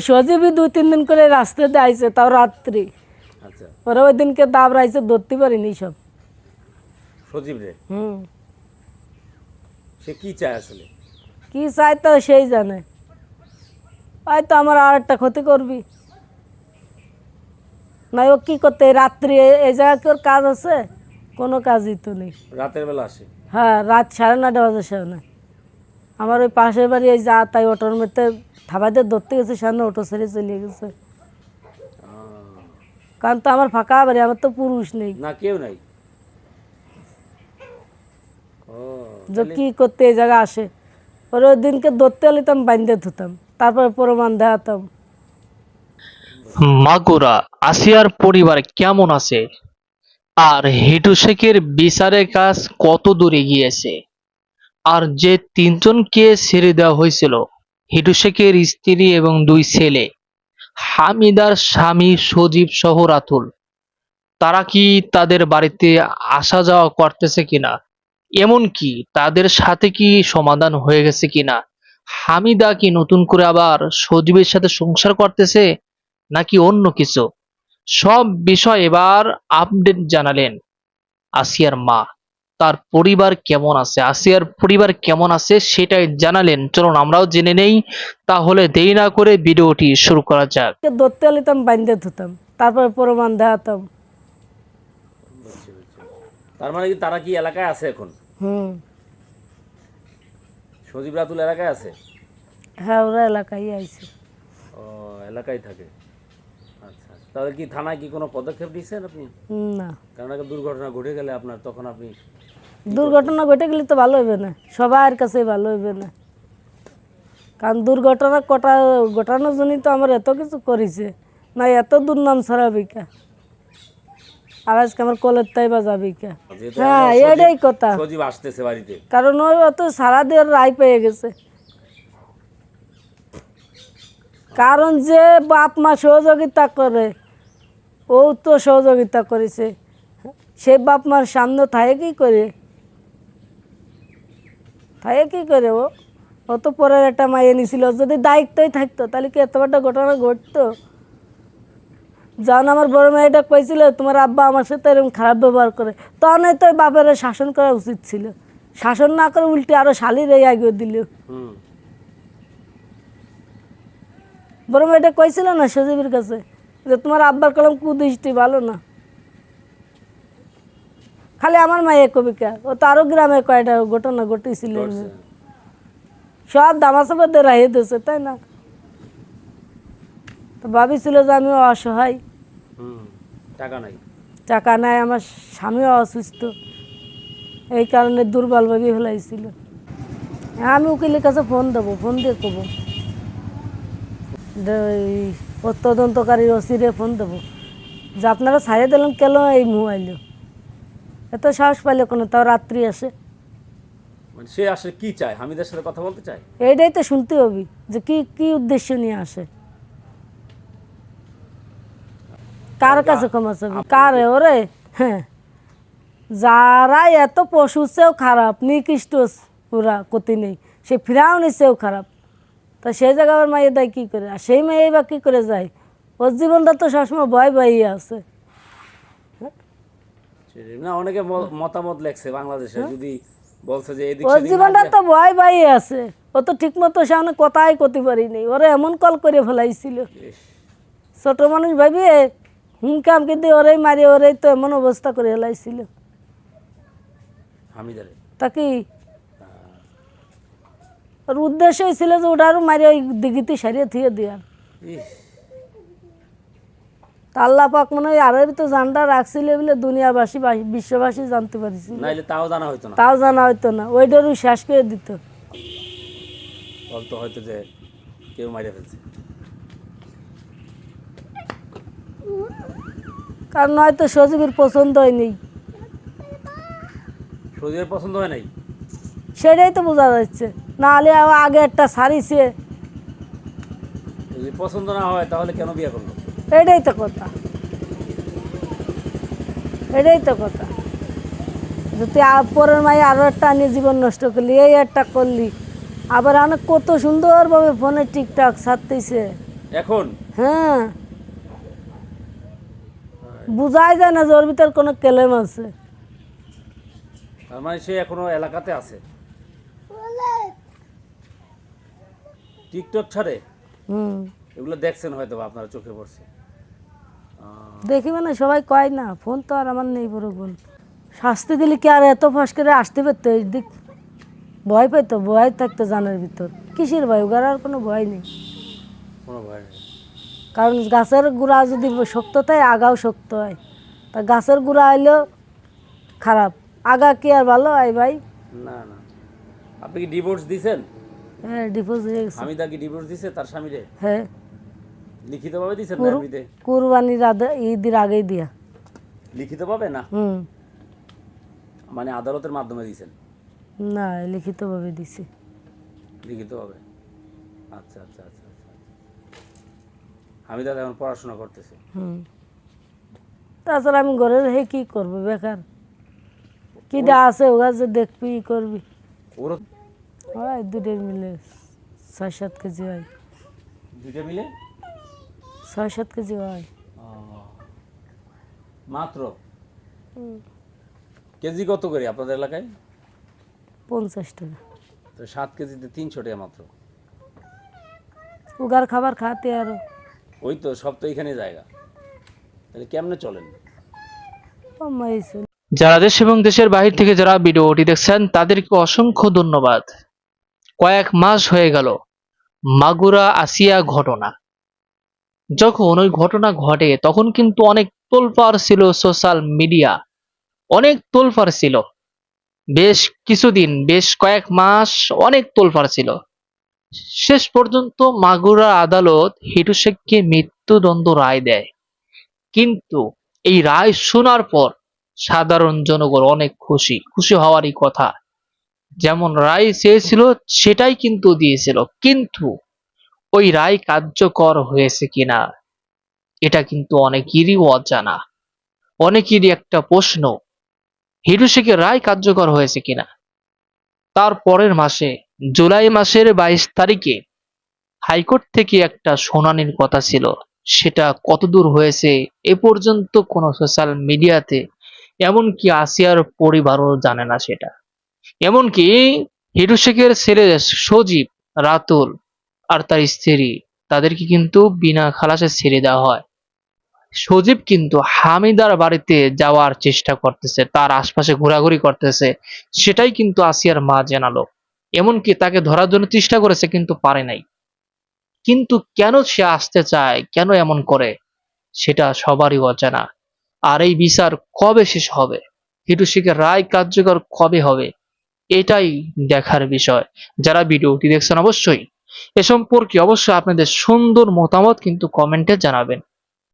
সজীবই দুই তিন দিন করে রাস্তাতে আইছে তাও রাত্রি। আচ্ছা। ওরা ওই দিনকে দাবড়াইছে ধরতে পারিনি সব। সজীব রে? হুম। সে কি চায় আসলে? কি চাই তো সেই জানে। হয়তো আমার আর একটা ক্ষতি করবি। না ও কি করতে রাত্রি এই জায়গায় ওর কাজ আছে? কোনো কাজই তো নেই। রাতের বেলা আসে? হ্যাঁ রাত সাড়ে নটা বাজে সামনে আমার ওই পাশের বাড়ি এই যা তাই অটোর মধ্যে থাবাইতে ধরতে গেছে সামনে অটো ছেড়ে চলে গেছে। কারণ তো আমার ফাঁকা বাড়ি আমার তো পুরুষ নেই। না কেউ নাই। যে কি করতে এই জায়গা আসে। ওর ওই দিনকে ধরতে হলে তো আমি বান্ধে ধুতাম তারপরে প্রমাণ দেখাতাম। মাগুরা আসিয়ার পরিবার কেমন আছে? আর হিটু শেখের বিচারের কাজ কত দূরে গিয়েছে আর যে তিনজনকে ছেড়ে দেওয়া হয়েছিল হিটু শেখের স্ত্রী এবং দুই ছেলে, হামিদার স্বামী সজীব সহ রাতুল। তারা কি তাদের বাড়িতে আসা যাওয়া করতেছে কিনা? এমনকি তাদের সাথে কি সমাধান হয়ে গেছে কিনা? হামিদা কি নতুন করে আবার সজীবের সাথে সংসার করতেছে, নাকি অন্য কিছু? সব বিষয় এবার আপডেট জানালেন আসিয়ার মা। তার পরিবার কেমন আছে? আসিয়ার পরিবার কেমন আছে সেটাই জানালেন। চলুন আমরাও জেনে নেই। তাহলে দেরি না করে ভিডিওটি শুরু করা যাক। ধরতে বান্ধে ধুতাম তারপরে প্রমাণ দেখাতাম। তার মানে কি তারা কি এলাকায় আছে এখন? হুম। সজীব রাতুল এলাকায় আছে? হ্যাঁ ওরা এলাকায় আইছে। ও এলাকায় থাকে। তাহলে কি থানায় কি কোনো পদক্ষেপ নিয়েছেন আপনি? না। কারণ একটা দুর্ঘটনা ঘটে গেলে আপনার তখন আপনি দুর্ঘটনা ঘটে গেলে তো ভালো হইবে না। সবার কাছে ভালো হইবে না। কারণ দুর্ঘটনা কটা ঘটানোর জন্যই তো আমার এত কিছু করেছে। না এত দুর্নাম ছড়াবি কা আর আজকে আমার কলের তাই বাজাবি কা হ্যাঁ এটাই কথা। সজীব আসতেছে বাড়িতে। কারণ ওই অত সারা দিয়ে রায় পেয়ে গেছে। কারণ যে বাপ মা সহযোগিতা করে ও তো সহযোগিতা করেছে। সে বাপ মার সামনে থাকে কি করে? থাকে কি করে ও? ও তো পরের একটা মাইয়ে নিছিল। যদি দায়িত্বই থাকতো তাহলে কি এত একটা ঘটনা ঘটতো? যখন আমার বড় মেয়েটা কইছিল তোমার আব্বা আমার সাথে এরকম খারাপ ব্যবহার করে। তখন তো বাপের শাসন করা উচিত ছিল। শাসন না করে উল্টে আরও শালির এই আগে দিল। বড় মেয়েটা কইছিল না সজীবের কাছে? যে তোমার আব্বার কলম কুদৃষ্টি ভালো না। খালি আমার মায়ে কবিকা ও তো আরও গ্রামে কয়টা ঘটনা ঘটেছিল। সব দামাচাপা রাহিয়ে দিয়েছে তাই না? তো ভাবিছিল যে আমি অসহায়। টাকা নাই। টাকা নাই আমার স্বামীও অসুস্থ। এই কারণে দুর্বলভাবে ফেলাইছিল। আমি উকিলের কাছে ফোন দেবো ফোন দিয়ে কবো। ওর তদন্তকারী ওসিরে ফোন দেবো। যে আপনারা ছাড়িয়ে দিলেন কেন এই মোবাইল এত সাহস পাইলে কোনো তাও রাত্রি আসে। মানে সে আসলে কি চায়? হামিদের সাথে কথা বলতে চায়? এইটাই তো শুনতে হবে যে কি কি উদ্দেশ্য নিয়ে আসে। কার কাছে ক্ষমা চাবি? কারে? ওরে হ্যাঁ। যারা এত পশুর চেয়েও খারাপ। নিকৃষ্ট ওরা ক্ষতি নেই। সে ফিরাউনি চেয়েও খারাপ। তা সেই জায়গায় আমার মায়ের দেয় কী করে? আর সেই মেয়ে বা কী করে যায়? ওর জীবনটা তো সবসময় ভয় ভয়ই আছে। সে- না অনেকে মতামত লেখছে বাংলাদেশে যদি বলছে যে এদিক ওর জীবনটা তো ভয় ভয়ই আছে। ও তো ঠিক মতো সামনে কথাই করতে পারিনি। ওরা এমন কল করে ফেলাইছিল। ছোট মানুষ ভাবি হুমকাম কিন্তু ওরাই মারি ওরাই তো এমন অবস্থা করে হামিদারে। তা কি ওর উদ্দেশ্যই ছিল যে ওটা আরও মারি ওই দিঘিতে সারিয়ে থিয়ে তা আল্লাহ পাক মনে হয় আরও তো জানটা রাখছিল বলে দুনিয়াবাসী বাসী- বিশ্ববাসী জানতে পারছিল। নাইলে তাও জানা হইতো না। তাও জানা হইতো না। ওইটারও শেষ করে দিত। বলতো হয়তো যে কেউ মারিয়ে ফেলছে। কারণ হয়তো সজীবের পছন্দ হয়নি। সজীবের পছন্দ হয় নাই? সেটাই তো বোঝা যাচ্ছে। না হলে আগে একটা সারিছে। যদি পছন্দ না হয় তাহলে কেন বিয়ে করল? এটাই তো কথা। এটাই তো কথা। যদি পরের মাই আরও একটা নিয়ে জীবন নষ্ট করলি এই একটা করলি আবার অনেক কত সুন্দরভাবে ফোনে টিকটক ছাড়তেছে এখন? হ্যাঁ। বুঝাই যায় না যে ওর ভিতর কোনো কেলেম আছে। মানে সে এখনও এলাকাতে আছে। টিকটক ছাড়ে? হুম। এগুলো দেখছেন হয়তো আপনারা চোখে পড়ছে। দেখি মানে সবাই কয় না ফোন তো আর আমার নেই বড় বোন শাস্তি দিলে কি আর এত ফাঁস করে আসতে পারতো? এই দিক ভয় পেতো ভয় থাকতো জানের ভিতর। কিসের ভয়? ওগার আর কোনো ভয় নেই। কোনো ভয় নেই। কারণ গাছের গুড়া যদি শক্ত থাকে আগাও শক্ত হয়। তা গাছের গুড়া হইলেও খারাপ। আগা কি আর ভালো? হয় ভাই। না না। আপনি কি ডিভোর্স দিছেন? হ্যাঁ ডিপোজ হয়ে গেছে। হামিদা কি ডিভোর্স দিছে তার স্বামীরে? হ্যাঁ। লিখিতভাবে দিছেন না এমনিতে কুরবানির ঈদের আগেই দিয়া। লিখিতভাবে না? হুম। মানে আদালতের মাধ্যমে দিছেন? না লিখিতভাবে দিছি। লিখিতভাবে? আচ্ছা আচ্ছা আচ্ছা আচ্ছা হামিদা এখন পড়াশোনা করতেছে। হুম। তাছাড়া আমি ঘরের হে কি করব বেকার? কিটা আছে ওগা যে দেখবি করবি। ওরও হয় দুটোর মিলে ছয় সাত কেজি হয়। দুইটা মিলে? ছয় সাত কেজি হয়। মাত্র? কেজি কত করে আপনাদের এলাকায়? পঞ্চাশ টাকা। তো সাত কেজিতে তিনশো টাকা মাত্র। উগার খাবার খাতে আরও। ওই তো সব তো এখানে জায়গা। তাহলে কেমনে চলেন? যারা দেশ এবং দেশের বাহির থেকে যারা ভিডিওটি দেখছেন তাদেরকে অসংখ্য ধন্যবাদ। কয়েক মাস হয়ে গেল মাগুরা আসিয়া ঘটনা। যখন ওই ঘটনা ঘটে, তখন কিন্তু অনেক তোলপাড় ছিল সোশ্যাল মিডিয়া অনেক তোলপাড় ছিল। বেশ কিছুদিন, বেশ কয়েক মাস অনেক তোলপাড় ছিল। শেষ পর্যন্ত মাগুরা আদালত হিটু শেখকে মৃত্যুদণ্ড রায় দেয়। কিন্তু এই রায় শোনার পর সাধারণ জনগণ অনেক খুশি। খুশি হওয়ারই কথা। যেমন রায় চেয়েছিল, সেটাই কিন্তু দিয়েছিল। কিন্তু ওই রায় কার্যকর হয়েছে কিনা, এটা কিন্তু অনেকেরই অজানা। অনেকেরই একটা প্রশ্ন, হিরু শেখের রায় কার্যকর হয়েছে কিনা? তার পরের মাসে, জুলাই মাসের বাইশ তারিখে হাইকোর্ট থেকে একটা শুনানির কথা ছিল। সেটা কতদূর হয়েছে, এ পর্যন্ত কোনো সোশ্যাল মিডিয়াতে, এমনকি আসিয়ার পরিবারও জানে না সেটা। এমনকি হিরু শেখের ছেলে সজীব রাতুল আর তার স্ত্রী, তাদেরকে কিন্তু বিনা খালাসে ছেড়ে দেওয়া হয়। সজীব কিন্তু হামিদার বাড়িতে যাওয়ার চেষ্টা করতেছে, তার আশপাশে ঘোরাঘুরি করতেছে, সেটাই কিন্তু আসিয়ার মা জানালো এমনকি তাকে ধরার জন্য চেষ্টা করেছে কিন্তু পারে নাই। কিন্তু কেন সে আসতে চায়, কেন এমন করে, সেটা সবারই অজানা। আর এই বিচার কবে শেষ হবে? হিটুশিকের রায় কার্যকর কবে হবে? এটাই দেখার বিষয়। যারা ভিডিওটি দেখছেন অবশ্যই, এ সম্পর্কে অবশ্যই আপনাদের সুন্দর মতামত কিন্তু কমেন্টে জানাবেন।